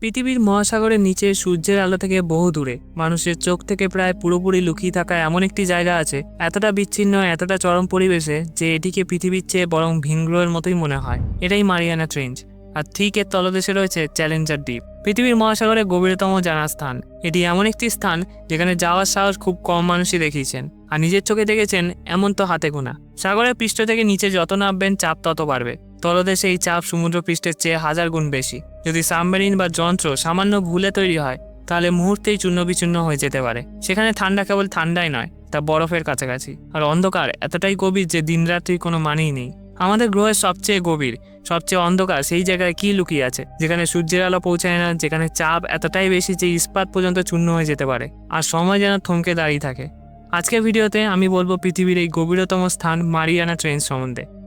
পৃথিবীর মহাসাগরের নিচে সূর্যের আলো থেকে বহু দূরে। মানুষের চোখ থেকে প্রায় পুরোপুরি লুকিয়ে থাকা এমন একটি জায়গা আছে, এতটা বিচ্ছিন্ন, এতটা চরম পরিবেশে, যে এটিকে পৃথিবীর চেয়ে বরং ভিনগ্রহের মতোই মনে হয়। এটাই মারিয়ানা ট্রেঞ্জ। আর ঠিক এর তলদেশে রয়েছে চ্যালেঞ্জার দ্বীপ। পৃথিবীর মহাসাগরের গভীরতম জানা স্থান এটি এমন একটি স্থান, যেখানে যাওয়ার সাহস খুব কম মানুষই দেখিয়েছেন। আর নিজের চোখে দেখেছেন, এমন তো হাতে গোনা। সাগরের পৃষ্ঠ থেকে নিচে যত নামবেন, চাপ তত বাড়বে। তলদেশে এই চাপ সমুদ্র পৃষ্ঠের চেয়ে হাজার গুণ বেশি। যদি সাবমেরিন বা যন্ত্র সামান্য ভুলে তৈরি হয়, তাহলে মুহূর্তেই চূর্ণ বিচূর্ণ হয়ে যেতে পারে। সেখানে ঠান্ডা কেবল ঠান্ডাই নয়, তা বরফের কাছাকাছি। আর অন্ধকার এতটাই গভীর যে দিনরাত্রির কোনো মানেই নেই। আমাদের গ্রহের সবচেয়ে গভীর, সবচেয়ে অন্ধকার সেই জায়গায় কি লুকিয়ে আছে, যেখানে সূর্যের আলো পৌঁছায় না, যেখানে চাপ এতটাই বেশি যে ইস্পাত পর্যন্ত চূর্ণ হয়ে যেতে পারে। আর সময় যেন থমকে দাঁড়িয়ে থাকে। আজকের ভিডিওতে আমি বলব পৃথিবীর এই গভীরতম স্থান মারিয়ানা ট্রেন সম্বন্ধে।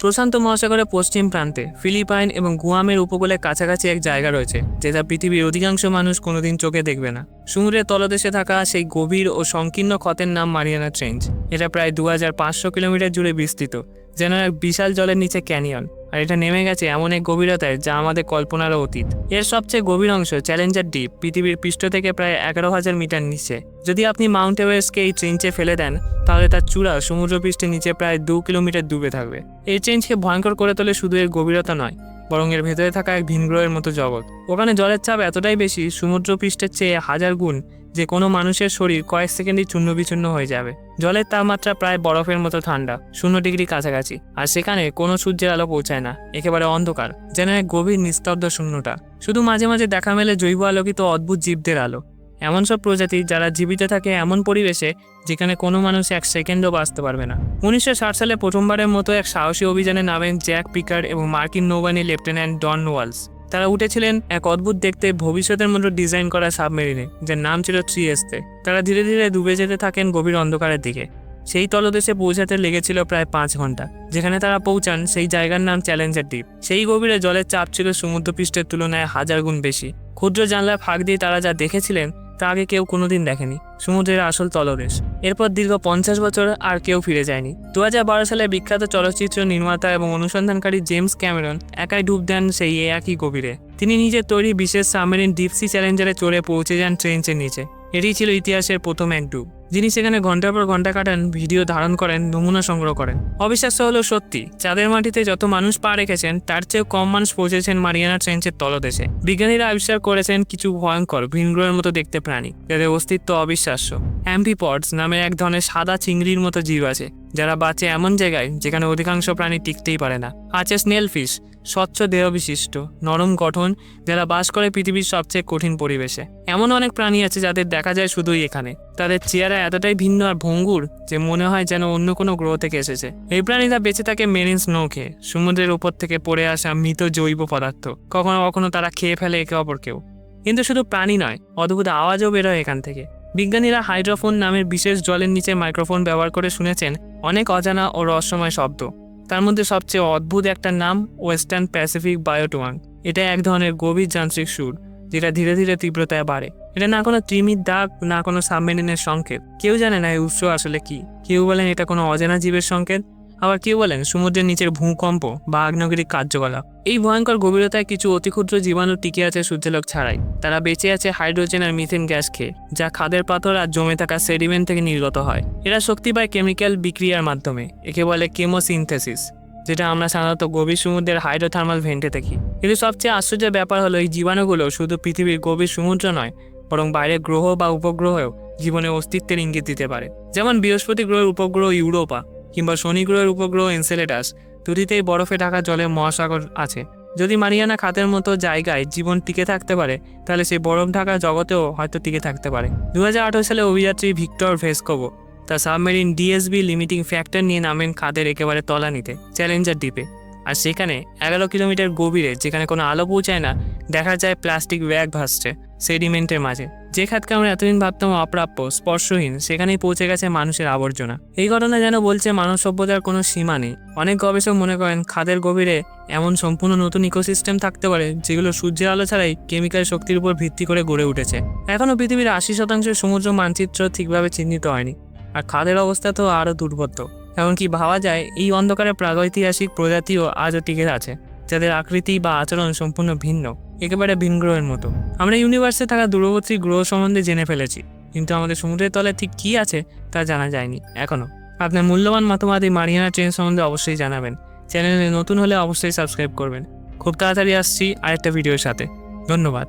প্রশান্ত মহাসাগরের পশ্চিম প্রান্তে, ফিলিপাইন এবং গুয়ামের উপকূলের কাছাকাছি এক জায়গা রয়েছে, যেটা পৃথিবীর অধিকাংশ মানুষ কোনোদিন চোখে দেখবে না। সমুদ্রের তলদেশে থাকা সেই গভীর ও সংকীর্ণ ক্ষতের নাম মারিয়ানা ট্রেঞ্চ। এটা প্রায় দু হাজার পাঁচশো কিলোমিটার জুড়ে বিস্তৃত, যেন এক বিশাল জলের নিচে ক্যানিয়ন। আর এটা নেমে গেছে এমন এক গভীরতায় যা আমাদের কল্পনারও অতীত। এর সবচেয়ে গভীর অংশ চ্যালেঞ্জার দ্বীপ, পৃথিবীর পৃষ্ঠ থেকে প্রায় এগারো হাজার মিটার নিচে। যদি আপনি মাউন্ট এভারেস্টকে এই ট্রেঞ্চে ফেলে দেন, তাহলে তার চূড়া সমুদ্রপৃষ্ঠের নিচে প্রায় দু কিলোমিটার ডুবে থাকবে। এই ট্রেঞ্চকে ভয়ঙ্কর করে তোলে শুধু এর গভীরতা নয়, বরং এর ভেতরে থাকা এক ভিনগ্রহের মতো জগৎ। ওখানে জলের চাপ এতটাই বেশি সমুদ্র পৃষ্ঠের চেয়ে হাজার গুণ যে কোনো মানুষের শরীর কয়েক সেকেন্ডই চূর্ণ বিচূর্ণ হয়ে যাবে। জলের তাপমাত্রা প্রায় বরফের মতো ঠান্ডা, শূন্য ডিগ্রি কাছাকাছি, আর সেখানে কোনো সূর্যের আলো পৌঁছায় না, একেবারে অন্ধকার, যেন এক গভীর নিস্তব্ধ শূন্যটা শুধু মাঝে মাঝে দেখা মেলে জৈব আলোকিত অদ্ভুত জীবদের আলো। এমন সব প্রজাতি যারা জীবিত থাকে এমন পরিবেশে, যেখানে কোনো মানুষ এক সেকেন্ডও বাঁচতে পারবে না। উনিশশো ষাট সালে প্রথমবারের মতো এক সাহসী অভিযানে নামেন জ্যাক পিকার এবং মার্কিন নৌবাহিনী লেফটেন্যান্ট ডন ওয়ালস। তারা উঠেছিলেন এক অদ্ভুত দেখতে ভবিষ্যতের মতো ডিজাইন করা সাবমেরিনে, যার নাম ছিল থ্রিএসতে তারা ধীরে ধীরে ডুবে যেতে থাকেন গভীর অন্ধকারের দিকে। সেই তলদেশে পৌঁছাতে লেগেছিল প্রায় পাঁচ ঘণ্টা যেখানে তারা পৌঁছান সেই জায়গার নাম চ্যালেঞ্জার দ্বীপ। সেই গভীরে জলের চাপ ছিল সমুদ্রপৃষ্ঠের তুলনায় হাজার গুণ বেশি। ক্ষুদ্র জানলার ফাঁক দিয়ে তারা যা দেখেছিলেন, তা আগে কেউ কোনোদিন দেখেনি। সমুদ্রের আসল তলদেশ। এরপর দীর্ঘ পঞ্চাশ বছর আর কেউ ফিরে যায়নি। দু হাজার বারো সালে বিখ্যাত চলচ্চিত্র নির্মাতা এবং অনুসন্ধানকারী জেমস ক্যামেরন একাই ডুব দেন সেই একই গভীরে। তিনি নিজের তৈরি বিশেষ সাবমেরিন ডিপসি চ্যালেঞ্জারে চড়ে পৌঁছে যান ট্রেঞ্চের নিচে। এটি ছিল ইতিহাসের প্রথম এক ডুব। যিনি সেখানে ঘণ্টার পর ঘণ্টা কাটান, ভিডিও ধারণ করেন, নমুনা সংগ্রহ করেন। অবিশ্বাস্য হলো সত্যি, চাঁদের মাটিতে যত মানুষ পা রেখেছেন, তার চেয়েও কম মানুষ পৌঁছেছেন মারিয়ানা ট্রেঞ্চের তলদেশে। বিজ্ঞানীরা আবিষ্কার করেছেন কিছু ভয়ঙ্কর, ভিনগ্রহের মতো দেখতে প্রাণী। যাদের অস্তিত্ব অবিশ্বাস্য। অ্যাম্পিপডস নামে এক ধরনের সাদা চিংড়ির মতো জীব আছে, যারা বাঁচে এমন জায়গায় যেখানে অধিকাংশ প্রাণী টিকতেই পারে না। আছে স্নেল ফিশ স্বচ্ছ দেহ বিশিষ্ট, নরম গঠন, যারা বাস করে পৃথিবীর সবচেয়ে কঠিন পরিবেশে। এমন অনেক প্রাণী আছে যাদের দেখা যায় শুধুই এখানে। তাদের চেহারা এতটাই ভিন্ন আর ভঙ্গুর যে মনে হয় যেন অন্য কোনো গ্রহ থেকে এসেছে। এই প্রাণীরা বেঁচে থাকে মেরিন স্নো খেয়ে, সমুদ্রের উপর থেকে পড়ে আসা মৃত জৈব পদার্থ। কখনো কখনো তারা খেয়ে ফেলে একে অপরকেও। কিন্তু শুধু প্রাণী নয়, অদ্ভুত আওয়াজও বেরোয় এখান থেকে। বিজ্ঞানীরা হাইড্রোফোন নামের বিশেষ জলের নিচে মাইক্রোফোন ব্যবহার করে শুনেছেন অনেক অজানা ও রহস্যময় শব্দ। তার মধ্যে সবচেয়ে অদ্ভুত একটা নাম ওয়েস্টার্ন প্যাসিফিক বায়োটোয়াং এটা এক ধরনের গভীর যান্ত্রিক সুর, যেটা ধীরে ধীরে তীব্রতায় বাড়ে। এটা না কোনো ত্রিমির দাগ, না কোনো সাবমেরিনের সংকেত। কেউ জানে না এই উৎস আসলে কি। কেউ বলেন এটা কোনো অজানা জীবের সংকেত আবার কেউ বলেন, সমুদ্রের নিচের ভূকম্প বা আগ্নেয়গিরির কার্যকলাপ। এই ভয়ঙ্কর গভীরতায় কিছু অতিক্ষুদ্র জীবাণু টিকে আছে সূর্যালোক ছাড়াই। তারা বেঁচে আছে হাইড্রোজেন আর মিথেন গ্যাস খেয়ে, যা খাদের পাথর আর জমে থাকা সেডিমেন্ট থেকে নির্গত হয়। এরা শক্তি পায় কেমিক্যাল বিক্রিয়ার মাধ্যমে, একে বলে কেমোসিনথেসিস, যেটা আমরা সাধারণত গভীর সমুদ্রের হাইড্রোথার্মাল ভেন্টে দেখি। কিন্তু সবচেয়ে আশ্চর্যের ব্যাপার হলো, এই জীবাণুগুলো শুধু পৃথিবীর গভীর সমুদ্র নয়, বরং বাইরের গ্রহ বা উপগ্রহেও জীবনের অস্তিত্বের ইঙ্গিত দিতে পারে। যেমন বৃহস্পতি গ্রহের উপগ্রহ ইউরোপা কিংবা শনি গ্রহের উপগ্রহ এনসেলেটাস দুটিতেই বরফে ঢাকা জলের মহাসাগর আছে। যদি মারিয়ানা খাতের মতো জায়গায় জীবন টিকে থাকতে পারে, তাহলে সেই বরফ ঢাকা জগতেও হয়তো টিকে থাকতে পারে। দু হাজার আঠারো সালে অভিযাত্রী ভিক্টর ভেসকোভো তার সাবমেরিন ডিএসবি লিমিটিং ফ্যাক্টর নিয়ে নামেন খাদের একেবারে তলানিতে, চ্যালেঞ্জার দ্বীপে। আর সেখানে এগারো কিলোমিটার গভীরে, যেখানে কোনো আলো পৌঁছায় না, দেখা যায় প্লাস্টিক ব্যাগ ভাসছে, সেডিমেন্টের মাঝে। যে খাতকে আমরা এতদিন ভাবতাম অপ্রাপ্য, স্পর্শহীন, সেখানেই পৌঁছে গেছে মানুষের আবর্জনা। এই ঘটনা যেন বলছে মানব সভ্যতার কোনো সীমা নেই। অনেক গবেষক মনে করেন, খাদের গভীরে এমন সম্পূর্ণ নতুন ইকোসিস্টেম থাকতে পারে, যেগুলো সূর্যের আলো ছাড়াই কেমিক্যাল শক্তির উপর ভিত্তি করে গড়ে উঠেছে। এখনও পৃথিবীর আশি শতাংশ সমুদ্র মানচিত্র ঠিকভাবে চিহ্নিত হয়নি। আর খাদের অবস্থা তো আরও দুর্বত্ত। এমনকি ভাবা যায়, এই অন্ধকারে প্রাগৈতিহাসিক প্রজাতিও আজও টিকে আছে। যাদের আকৃতি বা আচরণ সম্পূর্ণ ভিন্ন, একেবারে ভিন গ্রহের মতো। আমরা ইউনিভার্সে থাকা দূরবর্তী গ্রহ সম্বন্ধে জেনে ফেলেছি, কিন্তু আমাদের সমুদ্রের তলে ঠিক কী আছে তা জানা যায়নি এখনও আপনার মূল্যবান মতামত এই মারিয়ানা ট্রেন সম্বন্ধে অবশ্যই জানাবেন। চ্যানেলে নতুন হলে অবশ্যই সাবস্ক্রাইব করবেন। খুব তাড়াতাড়ি আসছি আরেকটা ভিডিওর সাথে। ধন্যবাদ।